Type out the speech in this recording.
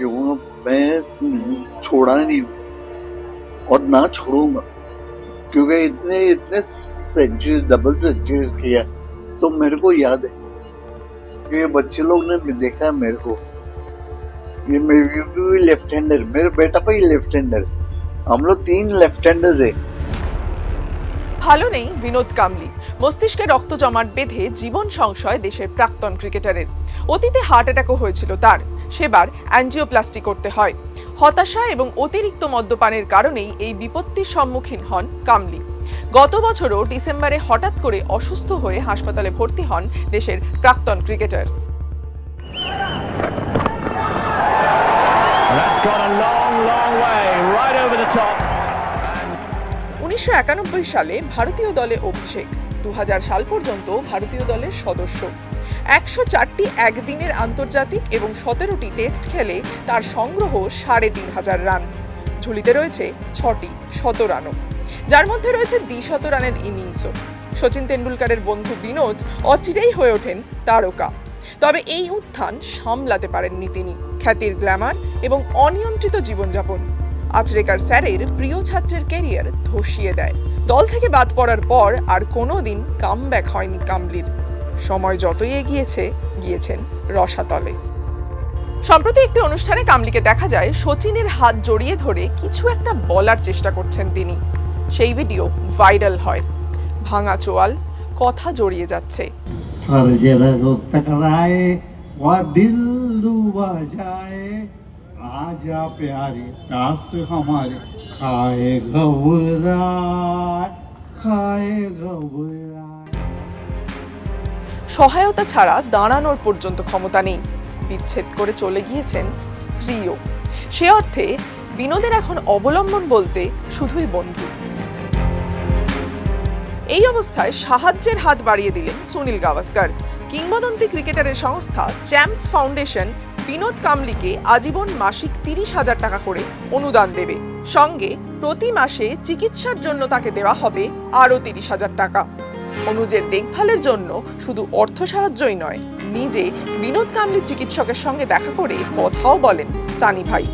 वो मैं छोड़ा नहीं और ना छोड़ूँगा। क्योंकि इतने इतने सेंचुरी डबल सेंचुरी किया तो मेरे को याद है कि बच्चे लोग ने भी देखा है मेरे को। ये मेरी भी लेफ़्ट हैंडर मेरे बेटा पर ही लेफ़्ट हैंडर हम लोग तीन लेफ़्ट हैंडर्स है। ভালো নেই বিনোদ কামলি। মস্তিষ্কে রক্ত জমাট বেঁধে জীবন সংশয় দেশের প্রাক্তন ক্রিকেটারের। অতীতে হার্ট অ্যাটাকও হয়েছিল তার। সেবার অ্যাঞ্জিওপ্লাস্টি করতে হয়। হতাশা এবং অতিরিক্ত মদ্যপানের কারণেই এই বিপত্তির সম্মুখীন হন কামলি। গত বছরও ডিসেম্বরে হঠাৎ করে অসুস্থ হয়ে হাসপাতালে ভর্তি হন দেশের প্রাক্তন cricketer. That's gone a long, long way, right over the top. উনিশশো একানব্বই সালে ভারতীয় দলে অভিষেক দু হাজার সাল পর্যন্ত ভারতীয় দলের সদস্য। একশো চারটি একদিনের আন্তর্জাতিক এবং সতেরোটি টেস্ট খেলে তার সংগ্রহ সাড়ে তিন হাজার রান। ঝুলিতে রয়েছে ছটি শত রানও। যার মধ্যে রয়েছে দ্বিশত রানের ইনিংসও। সচিন তেন্ডুলকারের বন্ধু বিনোদ অচিরেই হয়ে ওঠেন তারকা। তবে এই উত্থান সামলাতে পারেননি তিনি। খ্যাতির গ্ল্যামার এবং অনিয়ন্ত্রিত জীবনযাপন। আচরেকার স্যারের প্রিয় ছাত্রের ক্যারিয়ার ধসিয়ে দেয়। দল থেকে বাদ পড়ার পর আর কোনো দিন কামব্যাক হয়নি কামলির। সময় যতই এগিয়েছে, গিয়েছেন রসাতলে। সম্প্রতি একটি অনুষ্ঠানে কামলিকে দেখা যায় সচিনের হাত জড়িয়ে ধরে কিছু একটা বলার চেষ্টা করছেন তিনি। সেই ভিডিও ভাইরাল হয়। ভাঙা চোয়াল, কথা জড়িয়ে যাচ্ছে। सर जरा को टकराए वह दिल डूबा जाए आजा प्यारे प्यास हमारे खाए घबराए खाए घबराए সহায়তা ছাড়া দাঁড়ানোর পর্যন্ত ক্ষমতা নেই বিচ্ছেদ করে চলে গিয়েছেন স্ত্রীও সে অর্থে বিনোদের এখন অবলম্বন বলতে শুধুই বন্ধু এই অবস্থায় সাহায্যের হাত বাড়িয়ে দিলেন সুনীল গাভাস্কর কিংবদন্তি ক্রিকেটারের সংস্থা চ্যাম্পস ফাউন্ডেশন বিনোদ কামলিকে আজীবন মাসিক তিরিশ হাজার টাকা করে অনুদান দেবে। সঙ্গে প্রতি মাসে চিকিৎসার জন্য তাকে দেওয়া হবে আরও তিরিশ হাজার টাকা। অনুজের দেখভালের জন্য শুধু অর্থ সাহায্যই নয়, নিজে বিনোদ কামলির চিকিৎসকের সঙ্গে দেখা করে কথাও বলেন সানি ভাই।